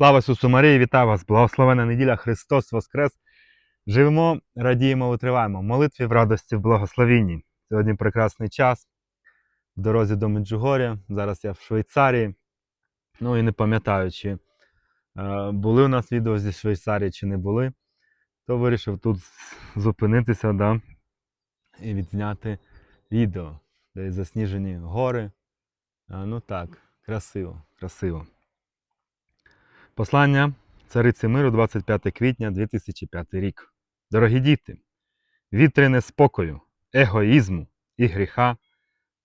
Слава Ісусу Марії, вітаю вас! Благословена неділя, Христос Воскрес! Живемо, радіємо, витриваємо молитві в радості, в благословінні. Сьогодні прекрасний час в дорозі до Меджугоря. Зараз я в Швейцарії. Ну і не пам'ятаю, чи е, були у нас відео зі Швейцарії, чи не були, то вирішив тут зупинитися да, і відзняти відео, де засніжені гори. Е, ну так, красиво, красиво. Послання Цариці Миру, 25 квітня 2005 рік. Дорогі діти, вітри неспокою, егоїзму і гріха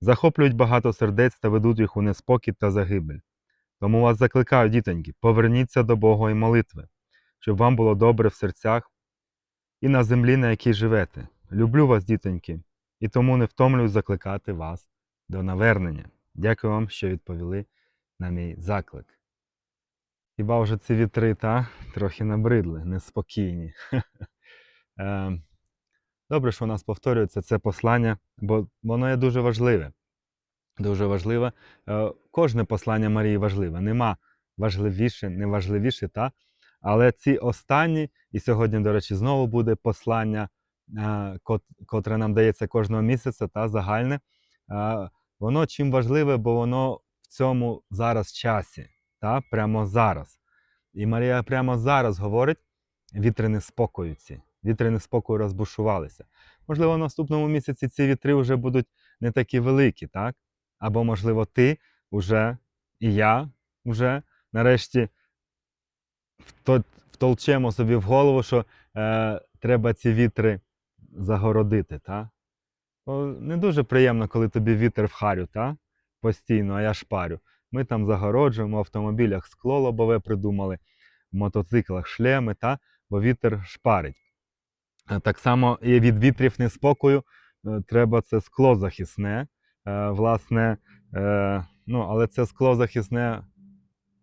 захоплюють багато сердець та ведуть їх у неспокій та загибель. Тому вас закликаю, дітоньки, поверніться до Бога і молитви, щоб вам було добре в серцях і на землі, на якій живете. Люблю вас, дітоньки, і тому не втомлююсь закликати вас до навернення. Дякую вам, що відповіли на мій заклик. Хіба вже ці вітри та трохи набридли, неспокійні. Е, Добре, що у нас повторюється це послання, бо воно є дуже важливе. Дуже важливе. Е, Кожне послання Марії важливе. Нема важливіше, неважливіше, та? але ці останні, і сьогодні, до речі, знову буде послання, е, котре нам дається кожного місяця, та загальне. Воно чим важливе, бо воно в цьому зараз часі та прямо зараз. І Марія прямо зараз говорить: вітри неспокою ці, вітри неспокою розбушувалися. Можливо, в наступному місяці ці вітри вже будуть не такі великі, так? Або, можливо, ти вже і я вже нарешті втолчемо собі в голову, що е, треба ці вітри загородити. Так? Не дуже приємно, коли тобі вітер в харю, так? постійно, а я шпарю. Ми там загороджуємо в автомобілях скло лобове придумали, в мотоциклах шлеми, та? бо вітер шпарить. Так само і від вітрів неспокою е, треба це скло захисне. Е, Власне, е, ну, але це скло захисне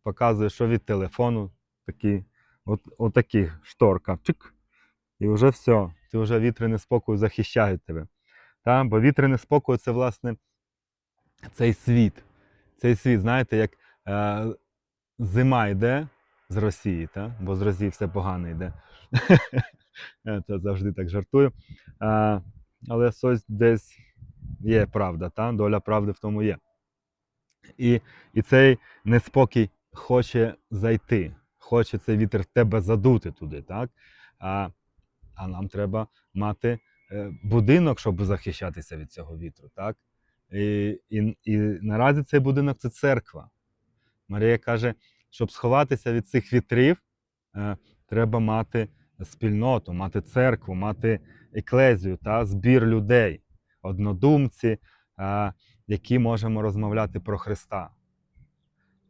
показує, що від телефону такі, от, отакі шторка. Чик, і вже все. Ти вже вітри неспокою захищають тебе. Та? Бо вітри неспокою це, власне, цей світ. Цей світ, знаєте, як е, зима йде з Росії, та? бо з Росії все погано йде. Це завжди так жартую. А, але щось десь є правда, та? доля правди в тому є. І, і цей неспокій хоче зайти, хоче цей вітер в тебе задути туди. Так? А, а нам треба мати е, будинок, щоб захищатися від цього вітру. Так? І, і, і наразі цей будинок це церква. Марія каже, щоб сховатися від цих вітрів, е, треба мати спільноту, мати церкву, мати еклезію, та, збір людей, однодумці, е, які можемо розмовляти про Христа.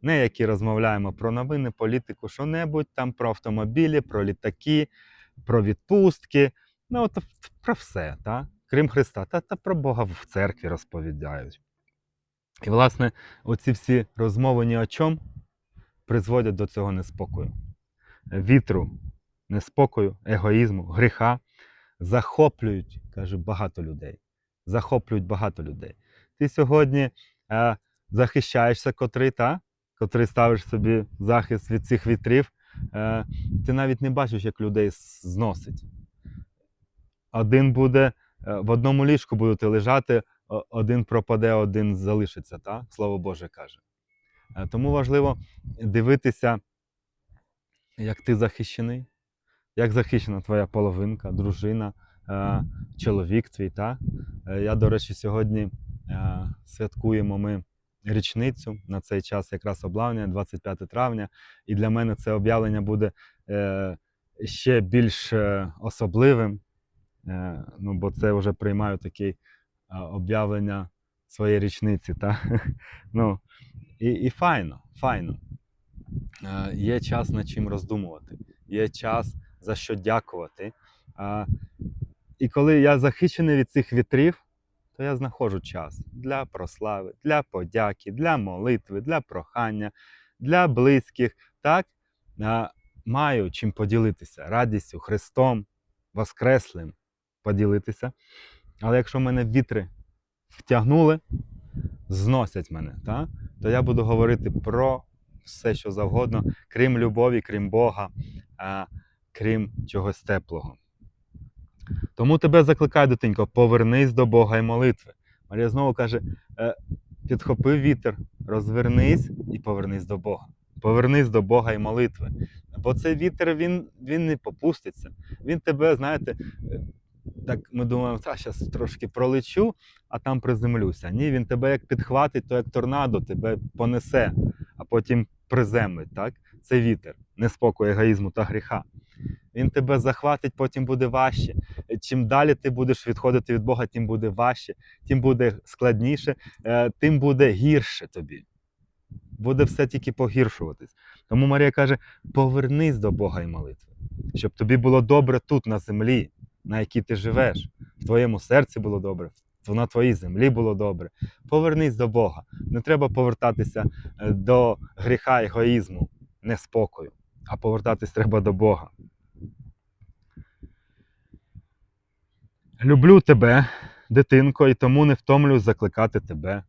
Не які розмовляємо про новини, політику, що-небудь там про автомобілі, про літаки, про відпустки. Ну, от про все, та? Крім Христа, та, та про Бога в церкві розповідають. І, власне, оці всі розмови ні о чому призводять до цього неспокою. Вітру, неспокою, егоїзму, гріха захоплюють, каже, багато людей. Захоплюють багато людей. Ти сьогодні е, захищаєшся, котрий, та? котрий ставиш собі захист від цих вітрів, е, ти навіть не бачиш, як людей зносить. Один буде в одному ліжку будете лежати, один пропаде, один залишиться, та? слово Боже каже. Е, Тому важливо дивитися, як ти захищений, як захищена твоя половинка, дружина, е, чоловік твій. Та? Е, Я, до речі, сьогодні е, святкуємо ми річницю на цей час, якраз облавлення, 25 травня. І для мене це об'явлення буде е, ще більш е, особливим, е, ну, бо це вже приймаю таке е, об'явлення своєї річниці. Та? Ну, і, і файно, файно. Е, є час над чим роздумувати, є час за що дякувати. І коли я захищений від цих вітрів, то я знаходжу час для прослави, для подяки, для молитви, для прохання, для близьких. Так, маю чим поділитися радістю, Христом, Воскреслим поділитися. Але якщо мене вітри втягнули, зносять мене, так? то я буду говорити про все, що завгодно, крім любові, крім Бога, а, крім чогось теплого. Тому тебе закликаю, дитинко, повернись до Бога і молитви. Марія знову каже: е, підхопи вітер, розвернись і повернись до Бога. Повернись до Бога і молитви. Бо цей вітер він, він не попуститься. Він тебе, знаєте, так ми думаємо, та зараз трошки пролечу, а там приземлюся. Ні, він тебе як підхватить, то як торнадо тебе понесе, а потім приземлить. Так? Це вітер, неспокою, егоїзму та гріха. Він тебе захватить, потім буде важче. Чим далі ти будеш відходити від Бога, тим буде важче, тим буде складніше, е, тим буде гірше тобі. Буде все тільки погіршуватись. Тому Марія каже: повернись до Бога і молитви, щоб тобі було добре тут, на землі, на якій ти живеш. В твоєму серці було добре, на твоїй землі було добре. Повернись до Бога. Не треба повертатися е, до гріха, егоїзму, неспокою, а повертатись треба до Бога. Люблю тебе, дитинко, і тому не втомлююсь закликати тебе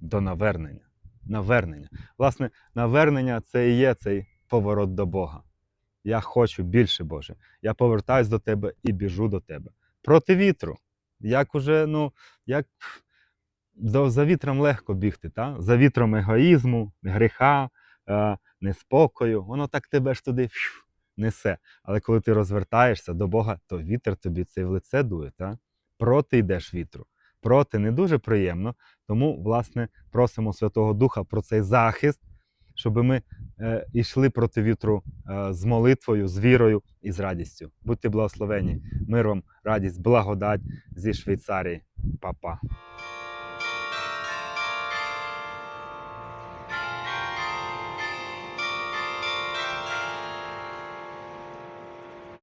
до навернення. Навернення. Власне, навернення це і є цей поворот до Бога. Я хочу більше, Боже. Я повертаюсь до тебе і біжу до тебе. Проти вітру. Як уже, ну, як за, вітром легко бігти, та? за вітром егоїзму, гріха, е, неспокою. Воно так тебе ж туди фью, несе. Але коли ти розвертаєшся до Бога, то вітер тобі це в лице дує. Та? Проти йдеш вітру. Проти не дуже приємно. Тому, власне, просимо Святого Духа про цей захист, щоб ми е, йшли проти вітру е, з молитвою, з вірою і з радістю. Будьте благословені, мир вам, радість, благодать зі Швейцарії. Па-па.